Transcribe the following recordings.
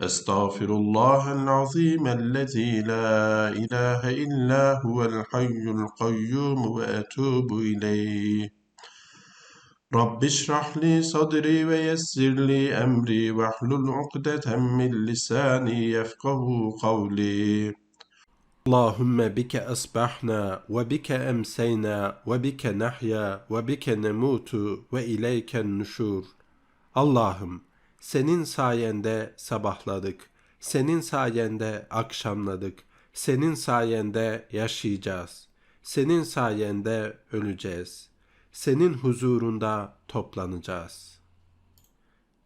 أستغفر الله العظيم الذي لا إله إلا هو الحي القيوم وأتوب إليه. رب اشرح لي صدري ويسر لي أمري واحلل عقدة من لساني يفقه قولي. اللهم بك أصبحنا وبك أمسينا وبك نحيا وبك نموت وإليك النشور. Allah'ım senin sayende sabahladık. Senin sayende akşamladık. Senin sayende yaşayacağız. Senin sayende öleceğiz. Senin huzurunda toplanacağız.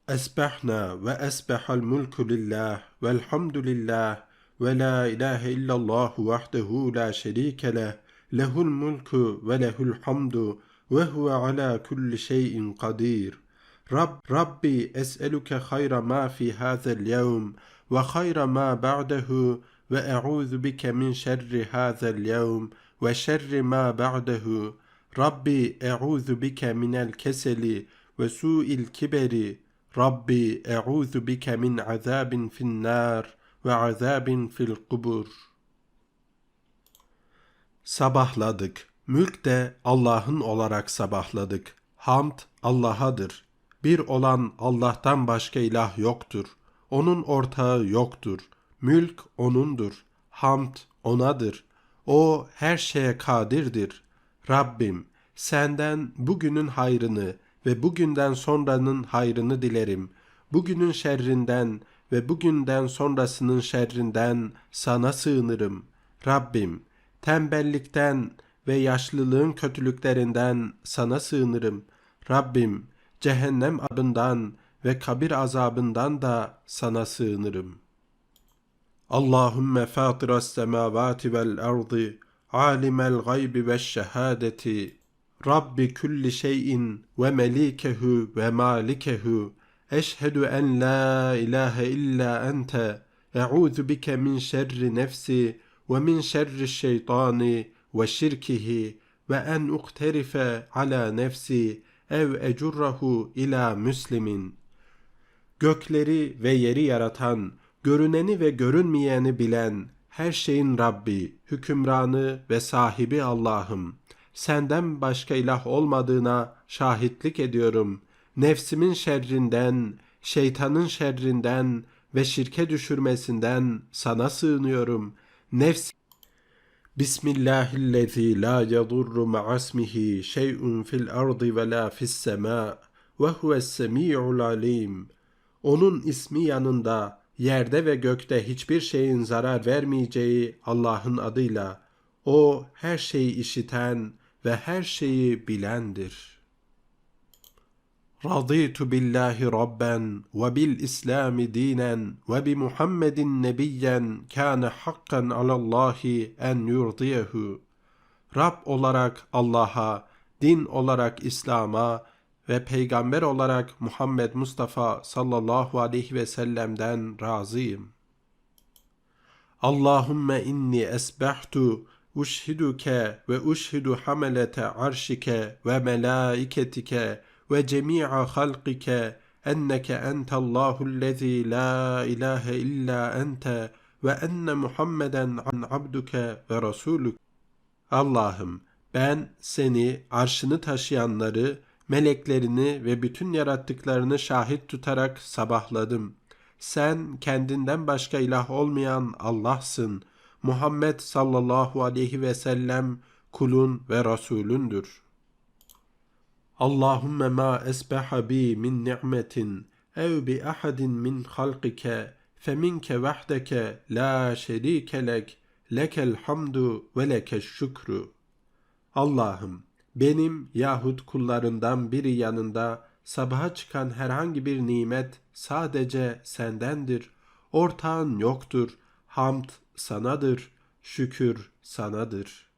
Esbahna ve esbahal mulku lillah velhamdülillah ve la ilahe illallah vahdehu la şerike leh lehul mulku ve lehul hamdu ve huve ala kulli şeyin kadir. Rab, Rabbi es'eluke hayra ma fi hazel yevm ve hayra ma ba'dehu ve e'udhu bike min şerri hazel yevm ve şerri ma ba'dehu. Rabbi e'udhu bike minel keseli ve su'il kiberi. Rabbi e'udhu bike min azabin fin nar ve azabin fil kubur. Sabahladık. Mülk de Allah'ın olarak sabahladık. Hamd Allah'adır. Bir olan Allah'tan başka ilah yoktur. Onun ortağı yoktur. Mülk O'nundur. Hamd O'nadır. O her şeye kadirdir. Rabbim senden bugünün hayrını ve bugünden sonranın hayrını dilerim. Bugünün şerrinden ve bugünden sonrasının şerrinden sana sığınırım. Rabbim tembellikten ve yaşlılığın kötülüklerinden sana sığınırım. Rabbim cehennem adından ve kabir azabından da sana sığınırım. Allahümme fatiras semavati vel ardı, alimel gaybi ve şehadeti, Rabbi kulli şeyin ve melikehu ve malikehu, eşhedü en la ilahe illa ente, e'udhu bike min şerri nefsi ve min şerri şeytani ve şirkihi ve en ukterife ala nefsi ev ecurrahu ila müslimin. Gökleri ve yeri yaratan, görüneni ve görünmeyeni bilen, her şeyin Rabbi, hükümranı ve sahibi Allah'ım. Senden başka ilah olmadığına şahitlik ediyorum. Nefsimin şerrinden, şeytanın şerrinden ve şirke düşürmesinden sana sığınıyorum. Nefs Bismillahillezî la yadurru ma'asmihi şey'un fil ardı ve la fis semâ ve huves semî'ul alim. Onun ismi yanında yerde ve gökte hiçbir şeyin zarar vermeyeceği Allah'ın adıyla o her şeyi işiten ve her şeyi bilendir. Raditu billahi rabben ve bil İslami dinen ve bi Muhammedin nebiyyen kâne hakkan en yurdiyehu. Rab olarak Allah'a, din olarak İslam'a ve peygamber olarak Muhammed Mustafa sallallahu aleyhi ve sellem'den razıyım. Allahümme inni esbahtu uşhiduke ve uşhidu hamelete arşike ve melaiketike ve cemi'a halqike enneke entallahüllezî la ilahe illa ente ve enne Muhammeden an abduke ve rasuluk. Allah'ım ben seni, arşını taşıyanları, meleklerini ve bütün yarattıklarını şahit tutarak sabahladım. Sen kendinden başka ilah olmayan Allah'sın. Muhammed sallallahu aleyhi ve sellem kulun ve Resulündür. Allahümme ma esbeha bi min ni'metin ev bi ahadin min halqike feminke vahdeke la şerike lek lekel hamdu ve lekeş şükru. Allah'ım benim yahut kullarından biri yanında sabaha çıkan herhangi bir nimet sadece sendendir. Ortağın yoktur. Hamd sanadır. Şükür sanadır.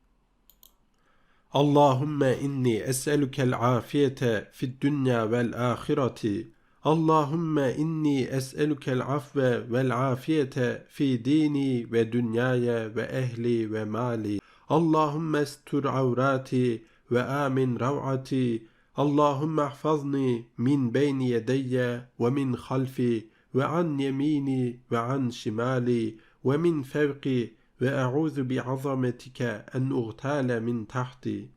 Allahümme inni es'elukel afiyete fid dünya vel ahireti. Allahümme inni es'elukel afve vel afiyete fi dini ve dünyaya ve ehli ve mali. Allahümme estur avrati ve amin rav'ati. Allahümme ahfazni min beyni yedeyye ve min halfi ve e'udhu bi azametike en uğtale min tahti.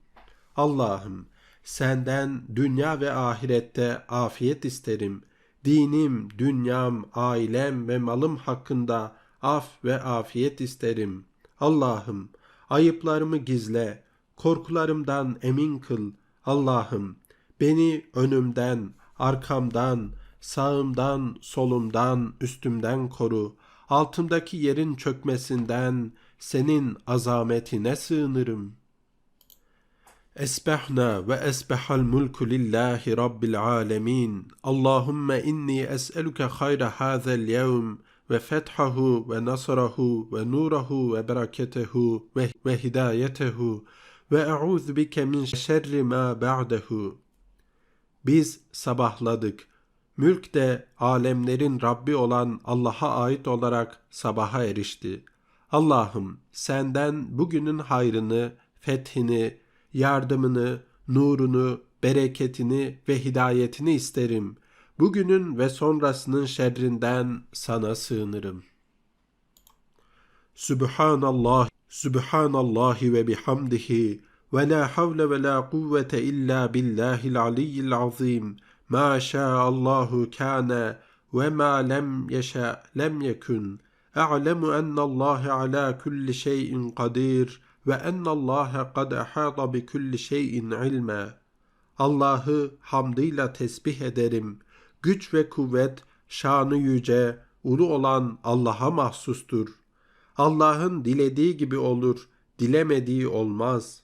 Allah'ım senden dünya ve ahirette afiyet isterim. Dinim, dünyam, ailem ve malım hakkında af ve afiyet isterim. Allah'ım ayıplarımı gizle, korkularımdan emin kıl. Allah'ım beni önümden, arkamdan, sağımdan, solumdan, üstümden koru. Altımdaki yerin çökmesinden senin azametine sığınırım. Esbehna ve esbehal mulku lillahi rabbil alemin. Allahümme inni es'eluke hayra hazel yevm ve fethahu ve nasrahu ve nurahu ve bereketehu ve, ve hidayetehu ve e'udhu bike min şerri ma ba'dehu. Biz sabahladık. Mülk de alemlerin Rabbi olan Allah'a ait olarak sabaha erişti. Allah'ım senden bugünün hayrını, fethini, yardımını, nurunu, bereketini ve hidayetini isterim. Bugünün ve sonrasının şerrinden sana sığınırım. Subhanallah, Subhanallahi ve bihamdihi ve la havle ve la kuvvete illa billahil aliyyil azim. Ma şa'allahu kana ve ma lem yeşa lem yekun. A'lemu ennallaha ala kulli şeyin kadir ve ennallaha kad ahata bi kulli şeyin ilme. Allah'ı hamdıyla tesbih ederim. Güç ve kuvvet, şanı yüce, ulu olan Allah'a mahsustur. Allah'ın dilediği gibi olur, dilemediği olmaz.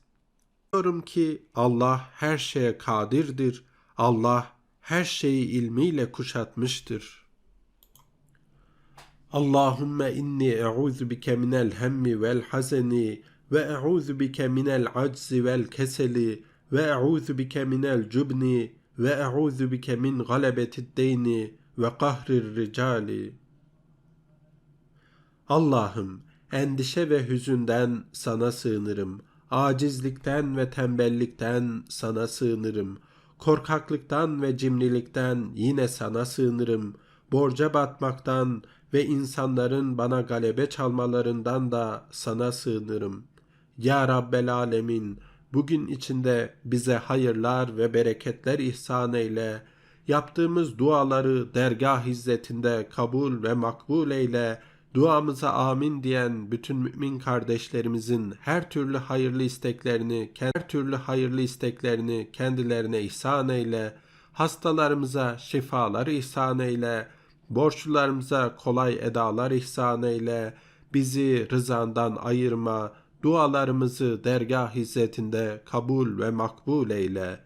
Biliyorum ki Allah her şeye kadirdir. Allah her şeyi ilmiyle kuşatmıştır. Allahümme inni e'udhu bike minel hemmi vel hazeni ve e'udhu bike minel aczi vel keseli ve e'udhu bike minel cubni ve e'udhu bike min galebetid deyni ve kahrir ricali. Allah'ım endişe ve hüzünden sana sığınırım. Acizlikten ve tembellikten sana sığınırım. Korkaklıktan ve cimrilikten yine sana sığınırım. Borca batmaktan ve insanların bana galebe çalmalarından da sana sığınırım. Ya Rabbel Alemin, bugün içinde bize hayırlar ve bereketler ihsan eyle. Yaptığımız duaları dergah hizmetinde kabul ve makbul eyle. Duamıza amin diyen bütün mümin kardeşlerimizin her türlü hayırlı isteklerini, her türlü hayırlı isteklerini kendilerine ihsan eyle. Hastalarımıza şifalar ihsan eyle. Borçlularımıza kolay edalar ihsan eyle. Bizi rızandan ayırma. Dualarımızı dergah hizmetinde kabul ve makbul eyle.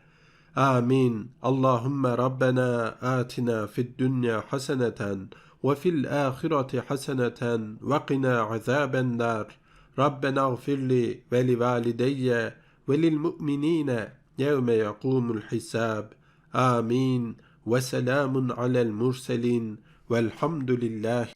Amin. Allahümme Rabbena atina fid dünya haseneten وفي الآخرة حسنة وقنا عذاب النار. ربنا اغفر لي ولوالدي وللمؤمنين يوم يقوم الحساب. آمين. وسلام على المرسلين. والحمد لله